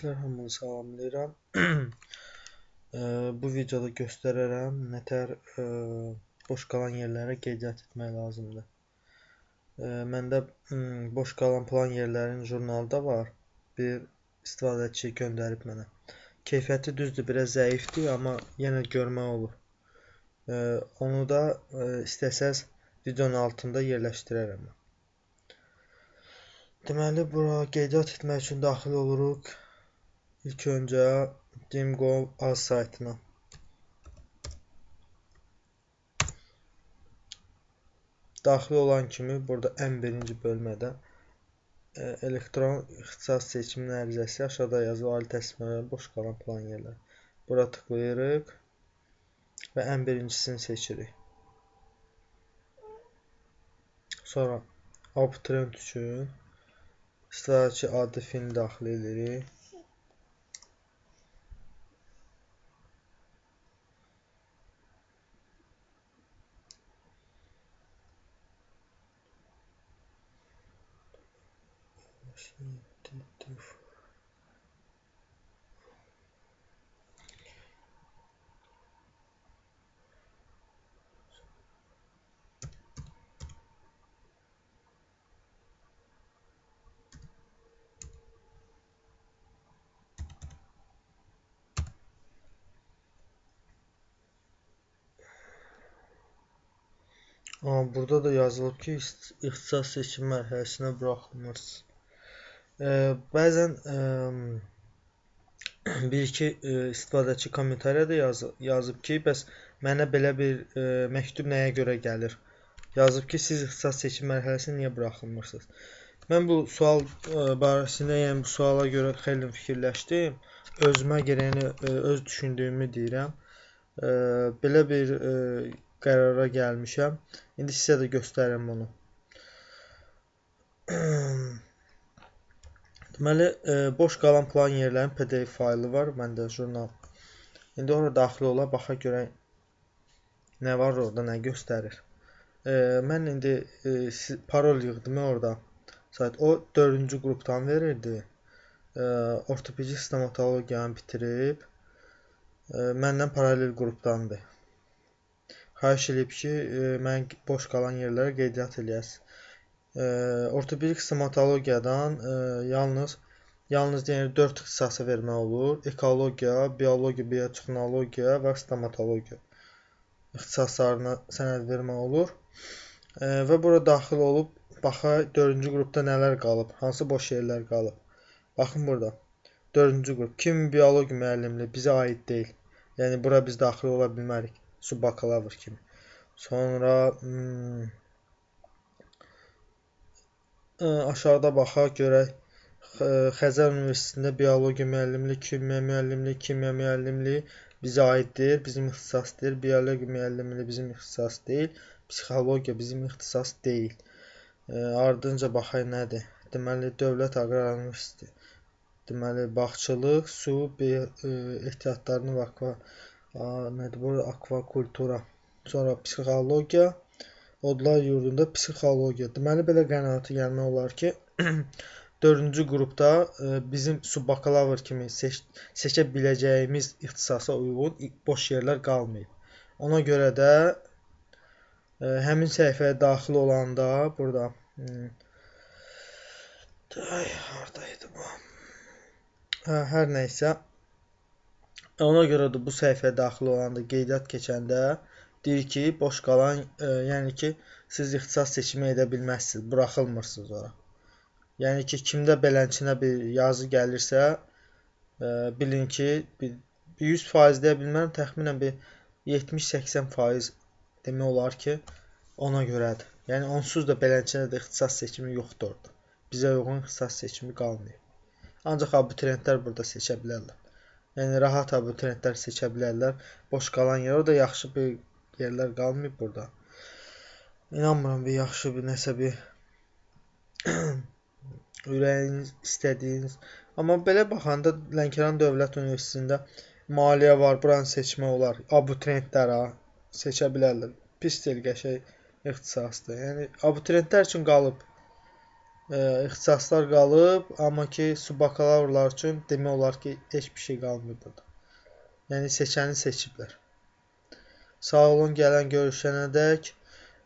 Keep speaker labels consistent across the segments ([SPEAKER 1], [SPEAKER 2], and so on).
[SPEAKER 1] İzləyicilər hamınızı salamlayıram. Bu videoda göstərərəm nətər boş qalan yerlərə qeydiyyat etmək lazımdır. Məndə boş qalan plan yerlərin jurnalı da var. Bir istifadəçi göndərib mənə. Keyfiyyəti düzdür, biraz zəifdir, amma yenə görmək olur. Onu da istəsəz videonun altında yerləşdirərəm. Deməli, bura qeydiyyat etmək üçün daxil oluruq. İlk öncə Dimgov.az saytına. Daxil olan kimi burada ən birinci bölmədə e, elektron ixtisas seçiminin ərizəsi aşağıda yazılı ali təhsil müəssisələri boş qalan plan yerlər. Bura tıklayırıq və ən birincisini seçirik. Sonra abituriyent üçün İstifadəçi adlı filmi daxil edirik. Şimdi, Amma burada da yazılıb ki, ixtisas seçim mərhələsinə buraxılmırsınız. Bəzən bir-iki istifadəçi kommentariyada yaz, yazıb ki, bəs mənə belə bir məktub nəyə görə gəlir? Yazıb ki, siz ixtisas seçim mərhələsinə niyə buraxılmırsınız? Mən bu sual barəsində, yəni bu suala görə xeyli fikirləşdim. Özümə görə, yəni öz düşündüyümü deyirəm. Belə bir qərara gəlmişəm. İndi sizə də göstərim bunu. Deməli, e, boş qalan plan yerlərin PDF faylı var məndə jurnal. İndi ora daxil ola baxa görə nə var orada, nə göstərir. E, mən indi e, parol yığdım orada. Sayt o 4-cü qrupdan verirdi. E, ortopedik stomatologiyanı bitirib e, məndən paralel qrupdandır. Xahiş edib ki, e, mən boş qalan yerlərə qeydiyyat eləyəsiniz. Ortopedik stomatologiyadan yalnız yalnız yəni 4 ixtisası vermək olur. Ekologiya, biologiya, biotexnologiya və stomatologiya ixtisaslarına sənəd vermək olur. Və bura daxil olub baxa 4-cü qrupda nələr qalıb, hansı boş yerlər qalıb. Baxın burada. 4-cü qrup kimi biologiya müəllimliyi bizə aid deyil. Yəni bura biz daxil ola bilmərik subbakalavr kimi. Sonra hmm, aşağıda baxaq görək. Xəzər Universitetində biologiya müəllimliyi, kimya müəllimliyi, kimya müəllimliyi bizə aiddir, bizim ixtisasdır. Biologiya müəllimliyi bizim ixtisas deyil, psixologiya bizim ixtisas deyil. Ardınca baxaq nədir? Deməli, Dövlət Aqrar Universiteti. Deməli, bağçılıq, su, ehtiyatlarını və akva nədir bu akvakultura. Sonra psixologiya, odlar yurdunda psixologiya. Deməli belə qənaətə gəlmək olar ki, 4-cü qrupda e, bizim subbakalavr kimi seç seçə biləcəyimiz ixtisasa uyğun boş yerlər qalmayıb. Ona görə də e, həmin səhifəyə daxil olanda burada hmm, ay hardaydı bu? Hə, hər nə isə Ona görə də bu səhifəyə daxil olanda qeydiyyat keçəndə deyir ki, boş qalan, e, yəni ki, siz ixtisas seçimi edə bilməzsiniz, buraxılmırsınız ora. Yəni ki, kimdə beləçinə bir yazı gəlirsə, e, bilin ki, bir 100% deyə bilmərəm, təxminən bir 70-80% demək olar ki, ona görədir. Yəni onsuz da beləçinə də ixtisas seçimi yoxdur orada. Bizə uyğun ixtisas seçimi qalmayıb. Ancaq abituriyentlər burada seçə bilərlər. Yəni rahat abituriyentlər seçə bilərlər. Boş qalan yer, o da yaxşı bir yerlər qalmayıb burada. İnanmıram bir yaxşı bir nəsə bir ürəyiniz istədiyiniz. Amma belə baxanda Lənkəran Dövlət Universitetində maliyyə var, buranı seçmək olar. Abituriyentlər ha seçə bilərlər. Pis deyil, qəşəng ixtisasdır. Yəni abituriyentlər üçün qalıb. e, ixtisaslar qalıb, amma ki, subbakalavrlar üçün demək olar ki, heç bir şey qalmayıb burada. Yəni seçəni seçiblər. Sağ olun, gələn görüşənədək.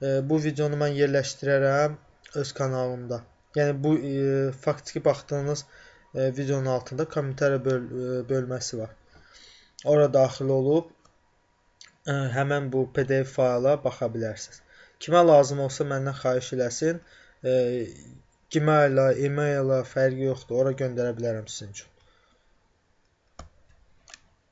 [SPEAKER 1] E, bu videonu mən yerləşdirərəm öz kanalımda. Yəni bu e, faktiki baxdığınız e, videonun altında kommentariya böl e, bölməsi var. Ora daxil olub ə, həmən bu PDF fayla baxa bilərsiniz. Kimə lazım olsa məndən xahiş eləsin. E, Gmail-la, e-mail-la fərqi yoxdur. Ora göndərə bilərəm sizin üçün.